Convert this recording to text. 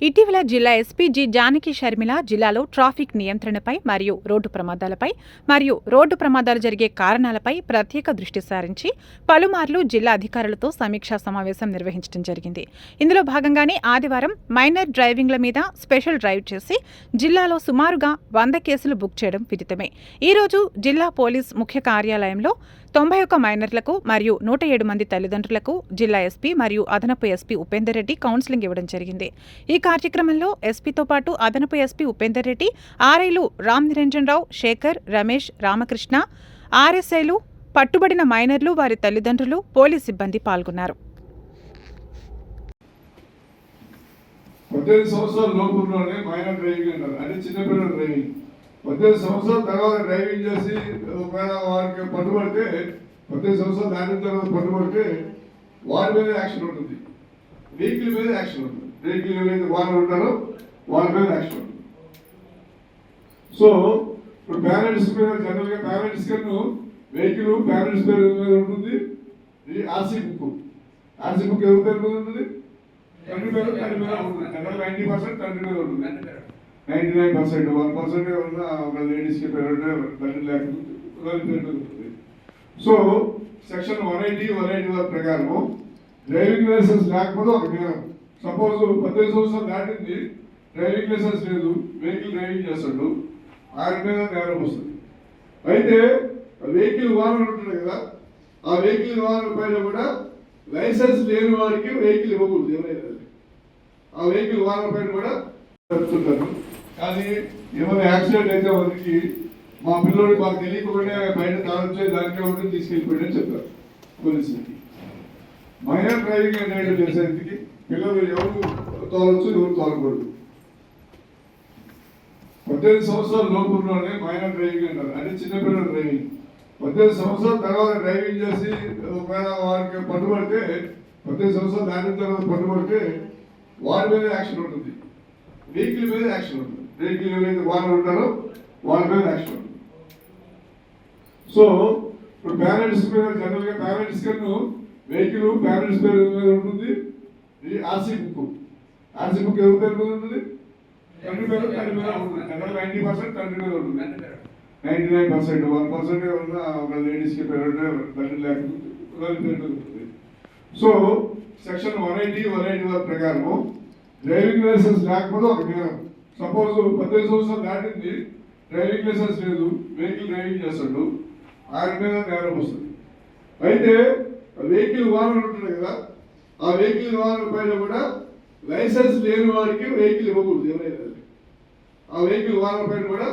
ఇటీవల జిల్లా SP G Janaki Sharmila జిల్లాలో ట్రాఫిక్ నియంత్రణపై మరియు రోడ్డు ప్రమాదాలపై మరియు రోడ్డు ప్రమాదాలు జరిగే కారణాలపై ప్రత్యేక దృష్టి సారించి పలుమార్లు జిల్లా అధికారులతో సమీక్షా సమావేశం నిర్వహించడం జరిగింది. ఇందులో భాగంగానే ఆదివారం మైనర్ డ్రైవింగ్ల మీద స్పెషల్ డ్రైవ్ చేసి జిల్లాలో సుమారుగా వంద కేసులు బుక్ చేయడం విదితమే. ఈ రోజు జిల్లా పోలీస్ ముఖ్య కార్యాలయంలో తొంభై ఒక్క మైనర్లకు మరియు నూట ఏడు మంది తల్లిదండ్రులకు జిల్లా ఎస్పీ మరియు అదనపు ఎస్పీ ఉపేందర్ రెడ్డి కౌన్సిలింగ్ ఇవ్వడం జరిగింది. ఈ కార్యక్రమంలో ఎస్పీతో పాటు అదనపు ఎస్పీ ఉపేందర్ రెడ్డి ఆర్ఐలు రామ్ నిరంజన్ రావు శేఖర్ రమేష్ రామకృష్ణ ఆర్ఎస్ఐలు పట్టుబడిన మైనర్లు వారి తల్లిదండ్రులు పోలీస్ సిబ్బంది పాల్గొన్నారు. పద్దెనిమిది సంవత్సరాల లోపు మైనర్ డ్రైవింగ్ అంటారు. అంటే చిన్నపిల్లల డ్రైవింగ్. పద్దెనిమిది సంవత్సరాల తర్వాత డ్రైవింగ్ చేసి ఒకవేళ వారికి పట్టుబడితే పద్దెనిమిది సంవత్సరాలు దాని తర్వాత పట్టుబడితే వారి మీద యాక్షన్ ఉంటుంది. వెహికల్ మీద యాక్షన్ ఉంటుంది. వెహికల్ ఏదైతే వాళ్ళు ఉంటారో వాళ్ళ మీద యాక్షన్ ఉంటుంది. సో ఇప్పుడు పేరెంట్స్ మీద జనరల్గా పేరెంట్స్ కన్నా వెహికల్ పేరెంట్స్ పేరు మీద ఉంటుంది. ఇది ఆర్సీ బుక్. ఆర్సీ బుక్ ఎవరి పేరు మీద ఉంటుంది? తండ్రి పేరు తండ్రి మీద ఉంటుంది. జనరల్ నైంటీ పర్సెంట్ తండ్రి మీద ఉంటుంది. Ninety nine percent one percent ఏమన్నా ఒక లేడీస్కి పేరు ఉంటే లేకపోతే so section one eighty one eighty one ప్రకారము డ్రైవింగ్ లైసెన్స్ లేకపోతే ఒక నేరం సపోజ్ పద్దెనిమిది సంవత్సరాలు దాటింది డ్రైవింగ్ లైసెన్స్ లేదు వెహికల్ డ్రైవింగ్ చేస్తాడు ఆయన మీద నేరం వస్తుంది. అయితే వెహికల్ వాహనం ఉంటుంది కదా ఆ వెహికల్ వాహనం పైన కూడా లైసెన్స్ లేని వారికి వెహికల్ ఇవ్వకూడదు ఏమైనా ఆ వెహికల్ వాహనం పైన కూడా చెప్తుంటాను కానీ ఏమైనా యాక్సిడెంట్ అయితే వారికి మా పిల్లోడు మాకు తెలియకుండా బయట తాగొచ్చే దానికే ఉంటే తీసుకెళ్ళిపోయాడని చెప్తారు పోలీసులకి. మైనర్ డ్రైవింగ్ అనేది చేసేందుకు పిల్లలు ఎవరు తోలొచ్చు ఎవరు తోలకూడదు. పద్దెనిమిది సంవత్సరాల లోపు మైనర్ డ్రైవింగ్ అంటారు. అంటే చిన్నపిల్లల డ్రైవింగ్. పద్దెనిమిది సంవత్సరాల తర్వాత డ్రైవింగ్ చేసి ఒకవేళ వారికి పట్టుబడితే పద్దెనిమిది సంవత్సరాలు దాటిన తర్వాత పట్టుబడితే వారి మీద యాక్షన్ ఉంటుంది. వెహికల్ మీద యాక్షన్ ఉంటుంది. వెహికల్ ఏదైతే వాళ్ళు ఉంటారో వాళ్ళ మీద యాక్షన్ సో ఇప్పుడు పేరెంట్స్ మీద జనరల్గా పేరెంట్స్ కన్నా వెహికల్ పేరెంట్స్ పేరు మీద ఉంటుంది. ఈ ఆర్సీ బుక్ ఆర్సీ బుక్ ఎవరి పేరు మీద ఉంటుంది? తండ్రి పేరు తండ్రి మీద ఉంటుంది జనరల్ నైంటీ పర్సెంట్ తండ్రి మీద ఉంటుంది. Ninety nine percent one percent ఏమన్నా ఒక లేడీస్కి పేరు ఉంటే తండ్రి లేకపోతే పేరు so section one eighty one eighty one ప్రకారము డ్రైవింగ్ లైసెన్స్ లేకపోతే ఒక నేరం సపోజ్ పద్దెనిమిది సంవత్సరాలు దాటింది డ్రైవింగ్ లైసెన్స్ లేదు వెహికల్ డ్రైవింగ్ చేస్తాడు ఆయన మీద నేరం వస్తుంది. అయితే వెహికల్ వాహనం ఉంటుంది కదా ఆ వెహికల్ వాహనం పైన కూడా లైసెన్స్ లేని వారికి వెహికల్ ఇవ్వకూడదు ఎవరైనా ఆ వెహికల్ వాహనం పైన కూడా